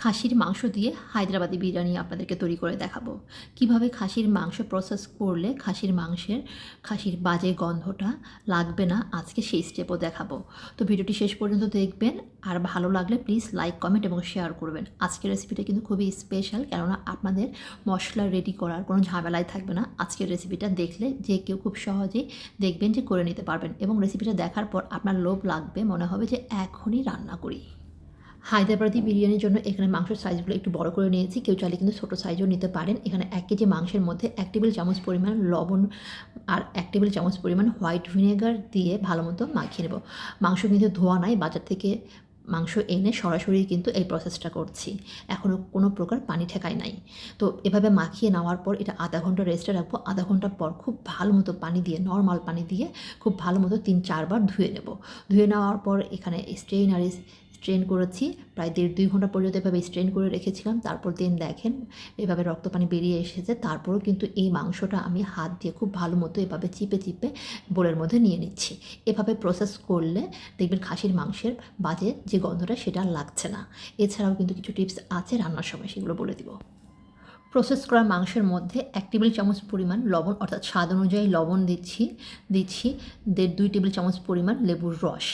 খাসির মাংস দিয়ে হায়দ্রাবাদি বিরিয়ানি আপনাদেরকে তৈরি করে দেখাবো। কীভাবে খাসির মাংস প্রসেস করলে খাসির মাংসের, খাসির বাজে গন্ধটা লাগবে না, আজকে সেই স্টেপও দেখাবো। তো ভিডিওটি শেষ পর্যন্ত দেখবেন, আর ভালো লাগলে প্লিজ লাইক কমেন্ট এবং শেয়ার করবেন। আজকের রেসিপিটা কিন্তু খুবই স্পেশাল কেননা আপনাদের মশলা রেডি করার কোনো ঝামেলাই থাকবে না। আজকের রেসিপিটা দেখলে যে কেউ খুব সহজেই দেখবেন যে করে নিতে পারবেন এবং রেসিপিটা দেখার পর আপনার লোভ লাগবে, মনে হবে যে এখনই রান্না করি। হায়দ্রাবাদি বিরিয়ানির জন্য এখানে মাংসের সাইজগুলো একটু বড় করে নিয়েছি। কেউ চাইলে কিন্তু ছোটো সাইজও নিতে পারেন। এখানে এক কেজি মাংসের মধ্যে এক টেবিল চামচ পরিমাণ লবণ আর এক টেবিল চামচ পরিমাণ হোয়াইট ভিনেগার দিয়ে ভালো মতো মাখিয়ে নেব। মাংস কিন্তু ধোয়া নাই, বাজার থেকে মাংস এনে সরাসরি কিন্তু এই প্রসেসটা করছি। এখনও কোনো প্রকার পানি ঠেকাই নাই। তো এভাবে মাখিয়ে নেওয়ার পর এটা আধা ঘণ্টা রেস্টে রাখব। আধা ঘণ্টা পর খুব ভালো মতো পানি দিয়ে নর্মাল পানি দিয়ে খুব ভালো মতো তিন চারবার ধুয়ে নেব। ধুয়ে নেওয়ার পর এখানে স্ট্রেইনারি স্ট্রেন করেছি। প্রায় দেড় দুই ঘণ্টা পর্যন্ত এভাবে স্ট্রেন করে রেখেছিলাম। তারপর দিন দেখেন, এভাবে রক্ত পানি বেরিয়ে এসেছে। তারপরও কিন্তু এই মাংসটা আমি হাত দিয়ে খুব ভালো মতো এভাবে চিপে চিপে বোলের মধ্যে নিয়ে নিচ্ছি। এভাবে প্রসেস করলে দেখবেন খাসির মাংসের বাজে যে গন্ধটা সেটা লাগছে না। এছাড়াও কিন্তু কিছু টিপস আছে, রান্নার সময় সেগুলো বলে দিব। প্রসেস করা মাংসের মধ্যে এক টেবিল চামচ পরিমাণ লবণ, অর্থাৎ স্বাদ অনুযায়ী লবণ দিচ্ছি দিচ্ছি, দেড় দুই টেবিল চামচ পরিমাণ লেবুর রস।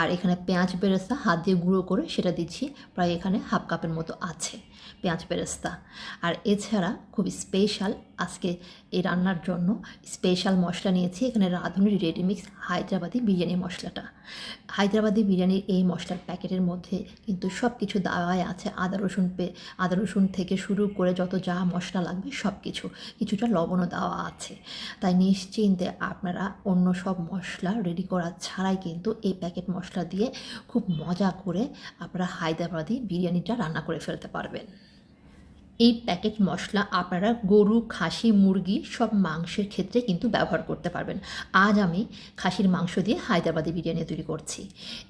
আর এখানে পেঁয়াজ, বেরেস্তা, হাত দিয়ে গুঁড়ো করে সেটা দিচ্ছি, প্রায় এখানে হাফ কাপের মতো আছে। পেঁয়াজ বেরেস্তা আর এছাড়া খুব স্পেশাল আজকে এই রান্নার জন্য স্পেশাল মশলা নিয়েছি। এখানে রাঁধুনি রেডিমিক্স হায়দ্রাবাদি বিরিয়ানি মশলাটা। হায়দ্রাবাদি বিরিয়ানির এই মশলার প্যাকেটের মধ্যে কিন্তু সব কিছু দেওয়াই আছে। আদা, রসুন পে, আদা, রসুন থেকে শুরু করে যত যা মশলা লাগবে সব কিছু কিছুটা লবণও দেওয়া আছে। তাই নিশ্চিন্তে আপনারা অন্য সব মশলা রেডি করা ছাড়াই কিন্তু এই প্যাকেট মশলা দিয়ে খুব মজা করে আপনারা হায়দ্রাবাদি বিরিয়ানিটা রান্না করে ফেলতে পারবেন। এই প্যাকেট মশলা আপনারা গরু, খাসি, মুরগি সব মাংসের ক্ষেত্রে কিন্তু ব্যবহার করতে পারবেন। আজ আমি খাসির মাংস দিয়ে হায়দ্রাবাদি বিরিয়ানি তৈরি করছি।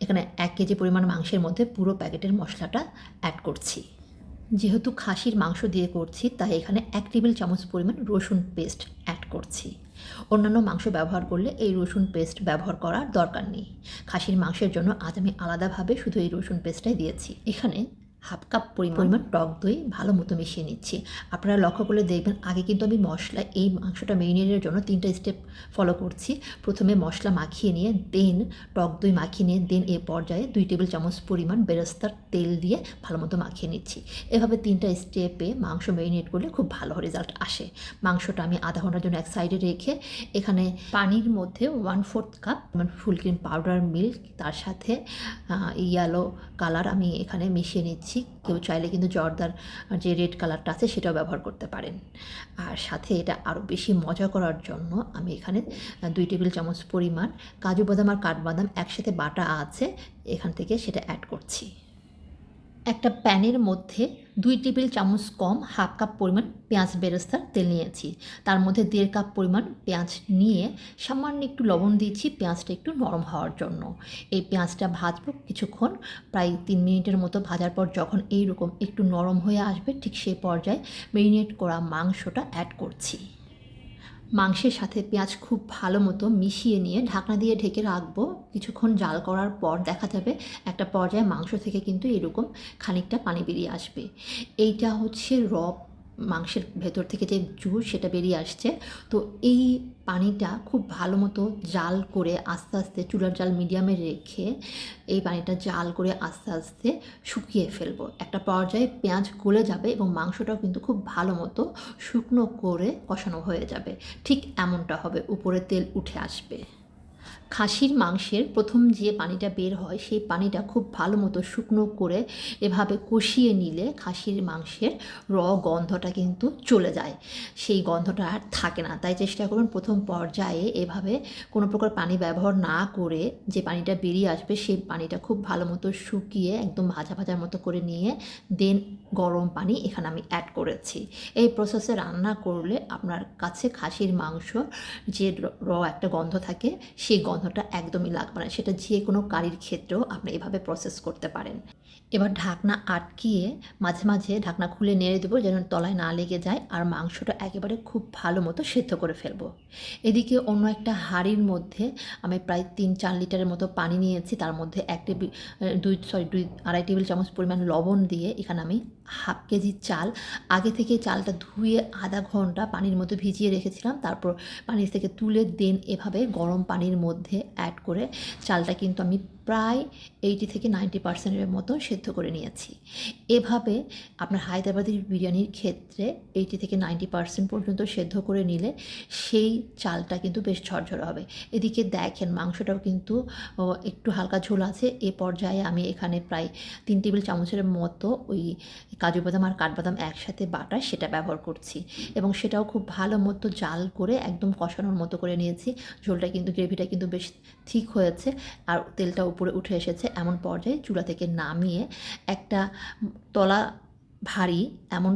এখানে এক কেজি পরিমাণ মাংসের মধ্যে পুরো প্যাকেটের মশলাটা অ্যাড করছি। যেহেতু খাসির মাংস দিয়ে করছি, তাই এখানে এক টেবিল চামচ পরিমাণ রসুন পেস্ট অ্যাড করছি। অন্যান্য মাংস ব্যবহার করলে এই রসুন পেস্ট ব্যবহার করার দরকার নেই। খাসির মাংসের জন্য আজ আমি আলাদাভাবে শুধু এই রসুন পেস্টটাই দিয়েছি। এখানে হাফ কাপ পরিমাণ টক দই ভালো মতো মিশিয়ে নিচ্ছি। আপনারা লক্ষ্য করলে দেখবেন আগে কিন্তু আমি মশলা, এই মাংসটা মেরিনেটের জন্য তিনটা স্টেপ ফলো করছি। প্রথমে মশলা মাখিয়ে নিয়ে দেন টক দই মাখিয়ে নিয়ে দেন এ পর্যায়ে দুই টেবিল চামচ পরিমাণ বেরেস্তার তেল দিয়ে ভালো মতো মাখিয়ে নিচ্ছি। এভাবে তিনটা স্টেপে মাংস মেরিনেট করলে খুব ভালো রেজাল্ট আসে। মাংসটা আমি আধা ঘণ্টার জন্য এক সাইডে রেখে, এখানে পানির মধ্যে one fourth cup full cream powder milk তার সাথে ইয়েলো কালার আমি এখানে মিশিয়ে নিচ্ছি। কেউ চাইলে কিন্তু জর্দার যে রেড কালারটা আছে সেটাও ব্যবহার করতে পারেন। আর সাথে এটা আরও বেশি মজা করার জন্য আমি এখানে দুই টেবিল চামচ পরিমাণ কাজু বাদাম আর কাঠবাদাম একসাথে বাটা আছে। এখান থেকে সেটা অ্যাড করছি। একটা প্যানের মধ্যে দুই টেবিল চামচ কম হাফ কাপ পরিমাণ পেঁয়াজ বেরেস্তার তেল নিয়েছি। তার মধ্যে দেড় কাপ পরিমাণ পেঁয়াজ নিয়ে সামান্য একটু লবণ দিয়েছি পেঁয়াজটা একটু নরম হওয়ার জন্য। এই পেঁয়াজটা ভাজবো কিছুক্ষণ, প্রায় তিন মিনিটের মতো ভাজার পর যখন এই রকম একটু নরম হয়ে আসবে ঠিক সেই পর্যায়ে মেরিনেট করা মাংসটা অ্যাড করছি। মাংসের সাথে পেঁয়াজ খুব ভালো মতো মিশিয়ে নিয়ে ঢাকনা দিয়ে ঢেকে রাখব। কিছুক্ষণ জাল করার পর দেখা যাবে একটা পর্যায়ে মাংস থেকে কিন্তু এরকম খানিকটা পানি বেরিয়ে আসবে। এইটা হচ্ছে র মাংসের ভেতর থেকে যে জুস সেটা বেরিয়ে আসছে। তো এই পানিটা খুব ভালো মতো জাল করে আস্তে আস্তে চুলার জাল মিডিয়ামে রেখে এই পানিটা জাল করে আস্তে আস্তে শুকিয়ে ফেলব। একটা পর্যায়ে পেঁয়াজ গলে যাবে এবং মাংসটাও কিন্তু খুব ভালো মতো শুকনো করে কষানো হয়ে যাবে। ঠিক এমনটা হবে, উপরে তেল উঠে আসবে। খাসির মাংসের প্রথম যে পানিটা বের হয়, সেই পানিটা খুব ভালো মতো শুকনো করে এভাবে কষিয়ে নিলে খাসির মাংসের র গন্ধটা কিন্তু চলে যায়। সেই গন্ধটা আর থাকে না। তাই চেষ্টা করুন প্রথম পর্যায়ে এভাবে কোনো প্রকার পানি ব্যবহার না করে যে পানিটা বেরিয়ে আসবে, সেই পানিটা খুব ভালো মতো শুকিয়ে একদম ভাজা ভাজার মতো করে নিয়ে দেন গরম পানি এখানে আমি অ্যাড করেছি। এই প্রসেসে রান্না করলে আপনার কাছে খাসির মাংস যে র একটা গন্ধ থাকে, সেই গন্ধটা একদমই লাগবে না। সেটা যে কোনো কারির ক্ষেত্রেও আপনি এভাবে প্রসেস করতে পারেন। এবার ঢাকনা আটকিয়ে মাঝে মাঝে ঢাকনা খুলে নেড়ে দেবো যেন তলায় না লেগে যায় আর মাংসটা একেবারে খুব ভালো মতো সেদ্ধ করে ফেলব। এদিকে অন্য একটা হাঁড়ির মধ্যে আমি প্রায় তিন চার লিটারের মতো পানি নিয়েছি। তার মধ্যে এক টেবিল দুই সরি দুই আড়াই টেবিল চামচ পরিমাণ লবণ দিয়ে এখানে আমি হাফ কেজি চাল। আগে থেকে চালটা ধুয়ে আধা ঘণ্টা পানির মধ্যে ভিজিয়ে রেখেছিলাম। তারপর পানির থেকে তুলে দেন এভাবে গরম পানির মধ্যে অ্যাড করে। চালটা কিন্তু আমি প্রায় এইটি থেকে নাইনটি পার্সেন্টের মতো সেদ্ধ করে নিয়েছি। এভাবে আপনার হায়দ্রাবাদি বিরিয়ানির ক্ষেত্রে এইটি থেকে নাইনটি পার্সেন্ট পর্যন্ত সেদ্ধ করে নিলে সেই চালটা কিন্তু বেশ ঝরঝরে হবে। এদিকে দেখেন মাংসটাও কিন্তু একটু হালকা ঝোল আছে। এ পর্যায়ে আমি এখানে প্রায় তিন টেবিল চামচের মতো ওই কাজু বাদাম আর কাঠবাদাম একসাথে বাটা সেটা ব্যবহার করছি। এবং সেটাও খুব ভালো মতো জাল করে একদম কষানোর মতো করে নিয়েছি। ঝোলটা কিন্তু গ্রেভিটা কিন্তু বেশ ঠিক হয়েছে। আর তেলটা উপরে উঠে এসেছে এমন পর্যায়ে চুলা থেকে নামিয়ে একটা তলা ভারী এমন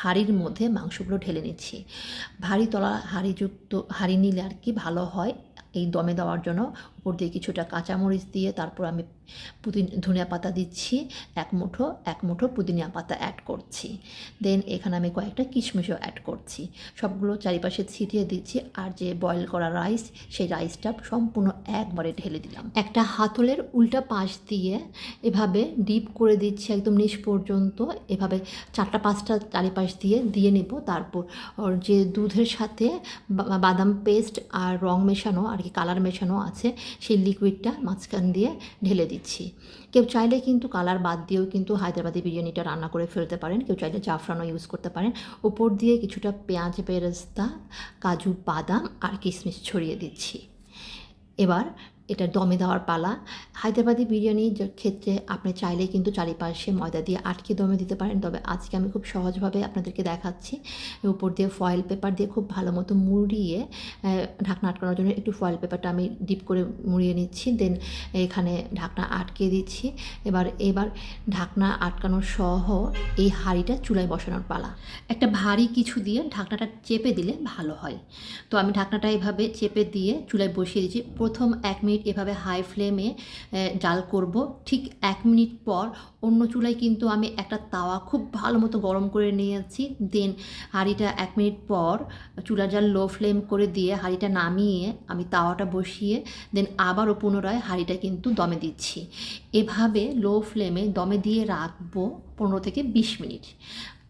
হাড়ির মধ্যে মাংসগুলো ঢেলে নিচ্ছি। ভারী তলা, হাড়িযুক্ত, হাড়ি নিলে আর কি ভালো হয় এই দমে দেওয়ার জন্য উপর দিয়ে কিছুটা কাঁচামরিচ দিয়ে তারপর আমি পুদিন, ধনিয়া পাতা দিচ্ছি, এক মুঠো এক মুঠো পুদিনা পাতা অ্যাড করছি। দেন এখানে আমি কয়েকটা কিশমিশও অ্যাড করছি। সবগুলো চারিপাশে ছিটিয়ে দিচ্ছি আর যে বয়েল করা রাইস সেই রাইসটা সম্পূর্ণ একবারে ঢেলে দিলাম। একটা হাতলের উল্টা পাশ দিয়ে এভাবে ডিপ করে দিচ্ছি একদম নিচ পর্যন্ত। এভাবে চারটা, পাঁচটা চারিপাশ দিয়ে দিয়ে নেব। তারপর ওর যে দুধের সাথে বাদাম পেস্ট আর রং মেশানো আর কি কালার মেশানো আছে সেই লিকুইডটা মাঝখান দিয়ে ঢেলে দিচ্ছি। কেউ চাইলে কিন্তু কালার বাদ দিয়েও কিন্তু হায়দ্রাবাদি বিরিয়ানিটা রান্না করে ফেলতে পারেন। কেউ চাইলে জাফরানও ইউজ করতে পারেন। উপর দিয়ে কিছুটা পেঁয়াজ বেরেস্তা, কাজু বাদাম আর কিশমিশ ছড়িয়ে দিচ্ছি। এবার এটা দমে দেওয়ার পালা। হায়দ্রাবাদি বিরিয়ানির ক্ষেত্রে আপনি চাইলে কিন্তু চারিপাশে ময়দা দিয়ে আটকে দমে দিতে পারেন। তবে আজকে আমি খুব সহজভাবে আপনাদেরকে দেখাচ্ছি। উপর দিয়ে ফয়েল পেপার দিয়ে খুব ভালো মতো মুড়িয়ে ঢাকনা আটকানোর জন্য একটু ফয়েল পেপারটা আমি ডিপ করে মুড়িয়ে নিচ্ছি। দেন এখানে ঢাকনা আটকে দিচ্ছি। এবার এবার ঢাকনা আটকানো সহ এই হাঁড়িটা চুলায় বসানোর পালা। একটা ভারী কিছু দিয়ে ঢাকনাটা চেপে দিলে ভালো হয়। তো আমি ঢাকনাটা এভাবে চেপে দিয়ে চুলায় বসিয়ে দিচ্ছি। প্রথম এক মিনিট এভাবে হাই ফ্লেমে জাল করব। ঠিক এক মিনিট পর অন্য চুলায় কিন্তু আমি একটা তাওয়া খুব ভালো মতো গরম করে নিয়ে নিয়েছি। দেন হাঁড়িটা এক মিনিট পর চুলা জাল লো ফ্লেম করে দিয়ে হাঁড়িটা নামিয়ে আমি তাওয়াটা বসিয়ে দেন আবারও পুনরায় হাঁড়িটা কিন্তু দমে দিচ্ছি। এভাবে লো ফ্লেমে দমে দিয়ে রাখব পনেরো থেকে বিশ মিনিট।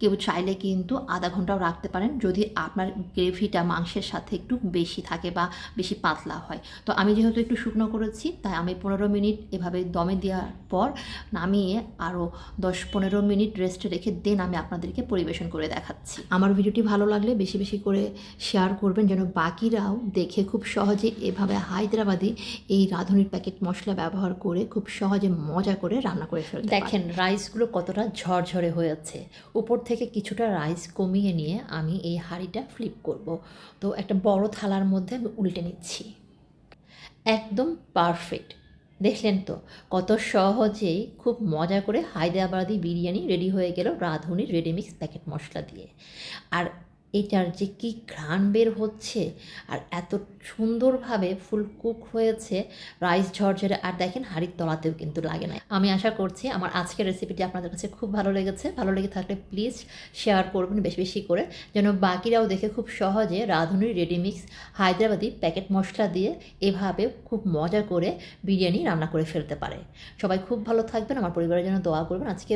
কেউ চাইলে কিন্তু আধা ঘন্টাও রাখতে পারেন যদি আপনার গ্রেভিটা মাংসের সাথে একটু বেশি থাকে বা বেশি পাতলা হয়। তো আমি যেহেতু একটু শুকনো করেছি, তাই আমি পনেরো মিনিট এভাবে দমে দেওয়ার পর নামিয়ে আরও দশ পনেরো মিনিট রেস্টে রেখে দেন আমি আপনাদেরকে পরিবেশন করে দেখাচ্ছি। আমার ভিডিওটি ভালো লাগলে বেশি বেশি করে শেয়ার করবেন যেন বাকিরাও দেখে খুব সহজে এভাবে হায়দ্রাবাদে এই রাঁধুনির প্যাকেট মশলা ব্যবহার করে খুব সহজে মজা করে রান্না করে ফেলতে দেখেন রাইসগুলো কতটা ঝরঝরে হয়েছে। উপর থেকে কিছুটা রাইস কমিয়ে নিয়ে আমি এই হাঁড়িটা ফ্লিপ করব। তো একটা বড় থালার মধ্যে আমি উল্টে নিচ্ছি। একদম পারফেক্ট দেখলেন তো, কত সহজেই খুব মজা করে হায়দ্রাবাদি বিরিয়ানি রেডি হয়ে গেল রাঁধুনির রেডিমিক্স প্যাকেট মশলা দিয়ে। আর এটার যে কি ঘ্রাণ বের হচ্ছে আর এত সুন্দরভাবে ফুল কুক হয়েছে রাইস ঝরঝরে। আর দেখেন হাড়ির তলাতেও কিন্তু লাগে না আমি আশা করছি আমার আজকের রেসিপিটি আপনাদের কাছে খুব ভালো লেগেছে। ভালো লেগে থাকলে প্লিজ শেয়ার করবেন বেশি বেশি করে, যেন বাকিরাও দেখে খুব সহজে রাঁধুনির রেডিমিক্স হায়দ্রাবাদি প্যাকেট মশলা দিয়ে এভাবে খুব মজা করে বিরিয়ানি রান্না করে ফেলতে পারে। সবাই খুব ভালো থাকবেন। আমার পরিবারের জন্য দোয়া করবেন। আজকে